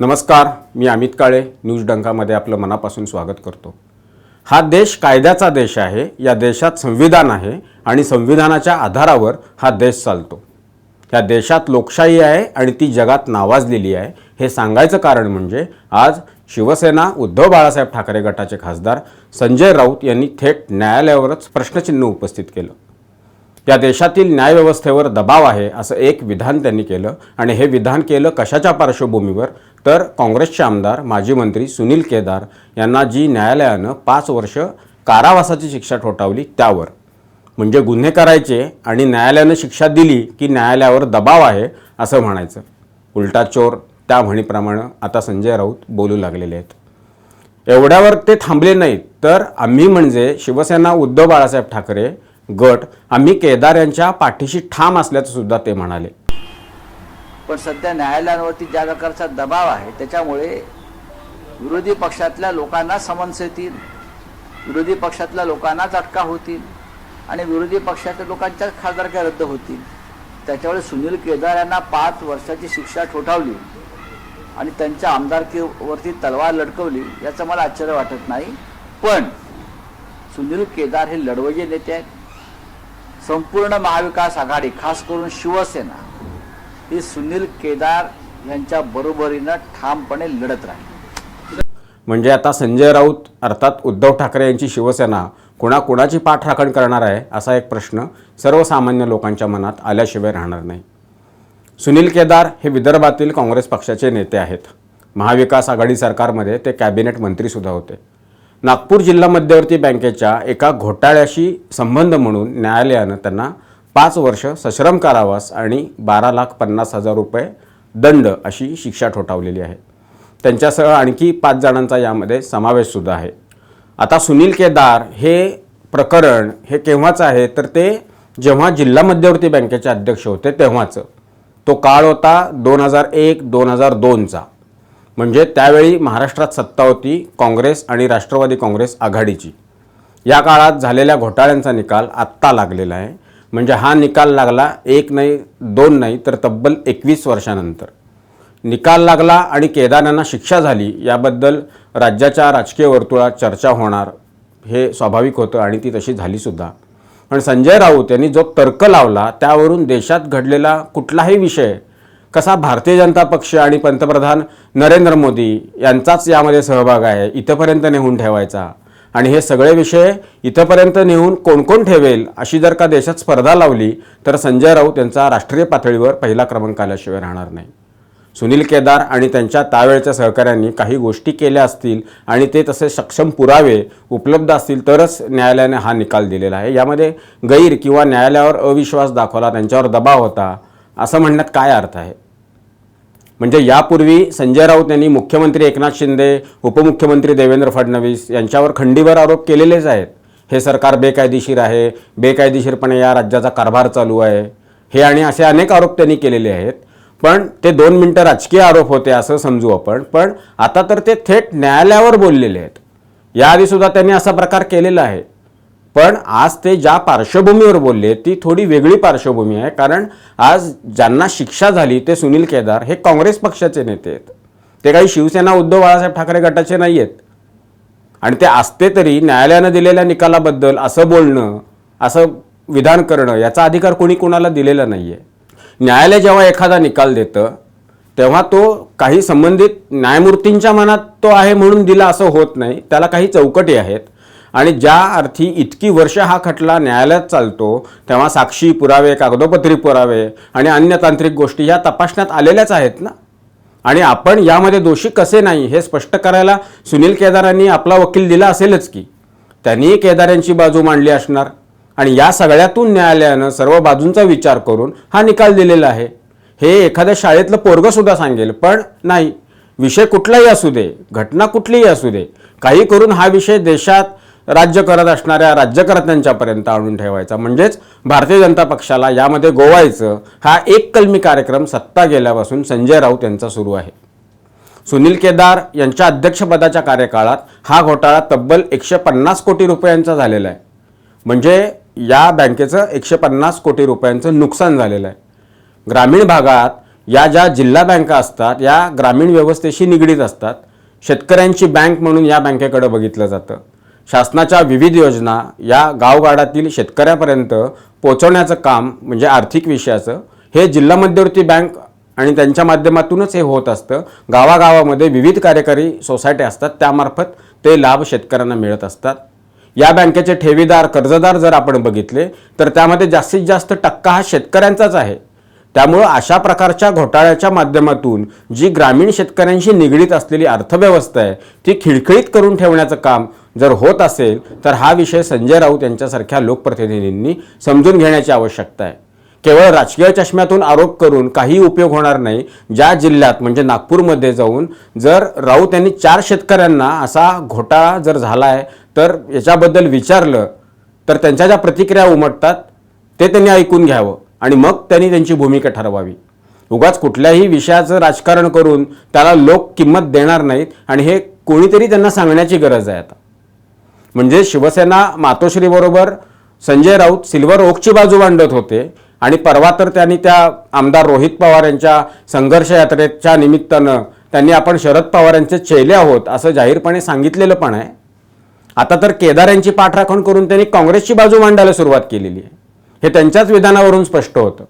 नमस्कार मी अमित काळे न्यूज डंकामध्ये आपलं मनापासून स्वागत करतो. हा देश कायद्याचा देश आहे या देशात संविधान आहे आणि संविधानाच्या आधारावर हा देश चालतो. या देशात लोकशाही आहे आणि ती जगात नावाजलेली आहे. हे सांगायचं कारण म्हणजे आज शिवसेना उद्धव बाळासाहेब ठाकरे गटाचे खासदार संजय राऊत यांनी थेट न्यायालयावरच प्रश्नचिन्ह उपस्थित केलं. या देशातील न्यायव्यवस्थेवर दबाव आहे असं एक विधान त्यांनी केलं आणि हे विधान केलं कशाच्या पार्श्वभूमीवर? तर काँग्रेसचे आमदार माजी मंत्री सुनील केदार यांना जी न्यायालयानं पाच वर्ष कारावासाची शिक्षा ठोठावली त्यावर. म्हणजे गुन्हे करायचे आणि न्यायालयानं शिक्षा दिली की न्यायालयावर दबाव आहे असं म्हणायचं. उलटा चोर त्या म्हणीप्रमाणे आता संजय राऊत बोलू लागलेले आहेत. एवढ्यावर ते थांबले नाहीत तर आम्ही म्हणजे शिवसेना उद्धव बाळासाहेब ठाकरे गट आम्ही केदार यांच्या पाठीशी ठाम असल्याचं सुद्धा ते म्हणाले. पण सध्या न्यायालयांवरती ज्या प्रकारचा दबाव आहे त्याच्यामुळे विरोधी पक्षातल्या लोकांना समन्स येतील विरोधी पक्षातल्या लोकांनाच अटका होतील आणि विरोधी पक्षातल्या लोकांच्या खासदारक्या रद्द होतील. त्याच्यामुळे सुनील केदार यांना पाच वर्षाची शिक्षा ठोठावली आणि त्यांच्या आमदारकीवरती तलवार लटकवली याचं मला आश्चर्य वाटत नाही. पण सुनील केदार हे लढवजे नेते आहेत. संपूर्ण महाविकास आघाडी खास करून शिवसेना ही सुनील केदार यांच्या बरोबरीनं ठामपणे लढत राहील. म्हणजे आता संजय राऊत अर्थात उद्धव ठाकरे यांची शिवसेना कोणाकोणाची पाठराखण करणार आहे असा एक प्रश्न सर्वसामान्य लोकांच्या मनात आल्याशिवाय राहणार नाही. सुनील केदार हे विदर्भातील काँग्रेस पक्षाचे नेते आहेत. महाविकास आघाडी सरकारमध्ये ते कॅबिनेट मंत्रीसुद्धा होते. नागपूर जिल्हा मध्यवर्ती बँकेच्या एका घोटाळ्याशी संबंध म्हणून न्यायालयानं त्यांना पाच वर्ष सश्रम कारावास आणि बारा लाख पन्नास हजार रुपये दंड अशी शिक्षा ठोठावलेली आहे. त्यांच्यासह आणखी पाच जणांचा यामध्ये समावेशसुद्धा आहे. आता सुनील केदार हे प्रकरण हे केव्हाचं आहे? तर ते जेव्हा जिल्हा मध्यवर्ती बँकेचे अध्यक्ष होते तेव्हाचं. तो काळ होता दोन हजार एक दोन हजार दोनचा. म्हणजे त्यावेळी महाराष्ट्रात सत्ता होती काँग्रेस आणि राष्ट्रवादी काँग्रेस आघाडीची. या काळात झालेल्या घोटाळ्यांचा निकाल आत्ता लागलेला आहे. म्हणजे हा निकाल लागला एक नाही दोन नाही तर तब्बल एकवीस वर्षानंतर. निकाल लागला आणि केदारांना शिक्षा झाली याबद्दल राज्याच्या राजकीय वर्तुळात चर्चा होणार हे स्वाभाविक होतं आणि ती तशी झालीसुद्धा पण संजय राऊत यांनी जो तर्क लावला त्यावरून देशात घडलेला कुठलाही विषय कसा भारतीय जनता पक्ष आणि पंतप्रधान नरेंद्र मोदी यांचाच यामध्ये सहभाग आहे इथंपर्यंत नेहून ठेवायचा. आणि हे सगळे विषय इथंपर्यंत नेऊन कोण कोण ठेवेल अशी जर का देशात स्पर्धा लावली तर संजय राऊत यांचा राष्ट्रीय पातळीवर पहिला क्रमांक आल्याशिवाय राहणार नाही. सुनील केदार आणि त्यांच्या त्यावेळच्या सहकाऱ्यांनी काही गोष्टी केल्या असतील आणि ते तसे सक्षम पुरावे उपलब्ध असतील तरच न्यायालयाने हा निकाल दिलेला आहे. यामध्ये गैर किंवा न्यायालयावर अविश्वास दाखवला त्यांच्यावर दबाव होता असं म्हणण्यात काय अर्थ आहे? म्हणजे यापूर्वी संजय राऊत यांनी मुख्यमंत्री एकनाथ शिंदे उपमुख्यमंत्री देवेंद्र फडणवीस यांच्यावर खंडीवर आरोप केलेलेच आहेत. हे सरकार बेकायदेशीर आहे. बेकायदेशीरपणे या राज्याचा कारभार चालू आहे. हे आणि असे अनेक आरोप त्यांनी केलेले आहेत. पण ते दोन मिनटं राजकीय आरोप होते असं समजू आपण. पण आता तर ते थेट न्यायालयावर बोललेले आहेत. याआधीसुद्धा त्यांनी असा प्रकार केलेला आहे. पण आज ते ज्या पार्श्वभूमीवर बोलले ती थोडी वेगळी पार्श्वभूमी आहे. कारण आज ज्यांना शिक्षा झाली ते सुनील केदार हे काँग्रेस पक्षाचे नेते आहेत. ते काही शिवसेना उद्धव बाळासाहेब ठाकरे गटाचे नाही आहेत आणि ते असते तरी न्यायालयानं दिलेल्या निकालाबद्दल असं बोलणं असं विधान करणं याचा अधिकार कोणी कोणाला दिलेला नाही आहे न्यायालय जेव्हा एखादा निकाल देतं तेव्हा तो काही संबंधित न्यायमूर्तींच्या मनात तो आहे म्हणून दिला असं होत नाही. त्याला काही चौकटी आहेत. आणि ज्या अर्थी इतकी वर्ष हा खटला न्यायालयात चालतो तेव्हा साक्षी पुरावे कागदोपत्री पुरावे आणि अन्य तांत्रिक गोष्टी ह्या तपासण्यात आलेल्याच आहेत ना? आणि आपण यामध्ये दोषी कसे नाही हे स्पष्ट करायला सुनील केदारांनी आपला वकील दिला असेलच की. त्यांनी केदार यांची बाजू मांडली असणार. आणि या सगळ्यातून न्यायालयानं सर्व बाजूंचा विचार करून हा निकाल दिलेला आहे. हे एखाद्या शाळेतलं पोरगंसुद्धा सांगेल पण नाही. विषय कुठलाही असू दे घटना कुठलीही असू दे काही करून हा विषय देशात राज्य करत असणाऱ्या राज्यकर्त्यांच्यापर्यंत आणून ठेवायचा. म्हणजेच भारतीय जनता पक्षाला यामध्ये गोवायचं हा एक कलमी कार्यक्रम सत्ता गेल्यापासून संजय राऊत यांचा सुरू आहे. सुनील केदार यांच्या अध्यक्षपदाच्या कार्यकाळात हा घोटाळा तब्बल एकशे पन्नास कोटी रुपयांचा झालेला आहे. म्हणजे या बँकेचं एकशे पन्नास कोटी रुपयांचं नुकसान झालेलं आहे. ग्रामीण भागात या ज्या जिल्हा बँका असतात या ग्रामीण व्यवस्थेशी निगडीत असतात शेतकऱ्यांची बँक म्हणून या बँकेकडे बघितलं जातं. शासनाच्या विविध योजना या गावगाडातील शेतकऱ्यापर्यंत पोचवण्याचं काम म्हणजे आर्थिक विषयाचं हे जिल्हा मध्यवर्ती बँक आणि त्यांच्या माध्यमातूनच हे होत असतं. गावागावामध्ये विविध कार्यकारी सोसायटी असतात त्यामार्फत ते लाभ शेतकऱ्यांना मिळत असतात. या बँकेचे ठेवीदार कर्जदार जर आपण बघितले तर त्यामध्ये जास्तीत जास्त टक्का हा शेतकऱ्यांचाच आहे. त्यामुळं अशा प्रकारच्या घोटाळ्याच्या माध्यमातून जी ग्रामीण शेतकऱ्यांशी निगडीत असलेली अर्थव्यवस्था आहे ती खिळखिळीत करून ठेवण्याचं काम जर होत असेल तर हा विषय संजय राऊत यांच्यासारख्या लोकप्रतिनिधींनी समजून घेण्याची आवश्यकता आहे. केवळ राजकीय चष्म्यातून आरोप करून काही उपयोग होणार नाही ज्या जिल्ह्यात म्हणजे नागपूरमध्ये जाऊन जर राऊत यांनी चार शेतकऱ्यांना असा घोटाळा जर झाला आहे तर याच्याबद्दल विचारलं तर त्यांच्या ज्या प्रतिक्रिया उमटतात ते त्यांनी ऐकून घ्यावं आणि मग त्यांनी त्यांची भूमिका ठरवावी. उगाच कुठल्याही विषयाचं राजकारण करून त्याला लोक किंमत देणार नाहीत आणि हे कोणीतरी त्यांना सांगण्याची गरज आहे आता. म्हणजे शिवसेना मातोश्रीबरोबर संजय राऊत सिल्वर ओकची बाजू मांडत होते आणि परवा तर त्यांनी त्या आमदार रोहित पवार यांच्या संघर्ष यात्रेच्या निमित्तानं त्यांनी आपण शरद पवार यांचे चेले आहोत असं जाहीरपणे सांगितलेलं पण आहे. आता तर केदार यांची पाठराखण करून त्यांनी काँग्रेसची बाजू मांडायला सुरुवात केलेली आहे. हे त्यांच्याच विधानावरून स्पष्ट होतं.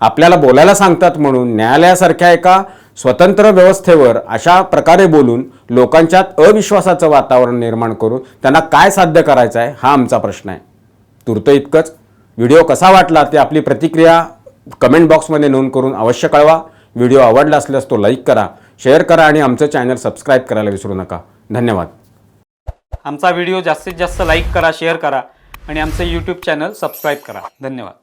आपल्याला बोलायला सांगतात म्हणून न्यायालयासारख्या एका स्वतंत्र व्यवस्थेवर अशा प्रकारे बोलून लोकांच्यात अविश्वासाचं वातावरण निर्माण करून त्यांना काय साध्य करायचं आहे हा आमचा प्रश्न आहे. तुर्त इतकंच. व्हिडिओ कसा वाटला ते आपली प्रतिक्रिया कमेंट बॉक्समध्ये नोंद करून अवश्य कळवा. व्हिडिओ आवडला असल्यास तो लाईक करा शेअर करा आणि आमचं चॅनल सबस्क्राईब करायला विसरू नका. धन्यवाद. आमचा व्हिडिओ जास्तीत जास्त लाईक करा शेअर करा आणि आमचं यूट्यूब चॅनल सबस्क्राईब करा. धन्यवाद.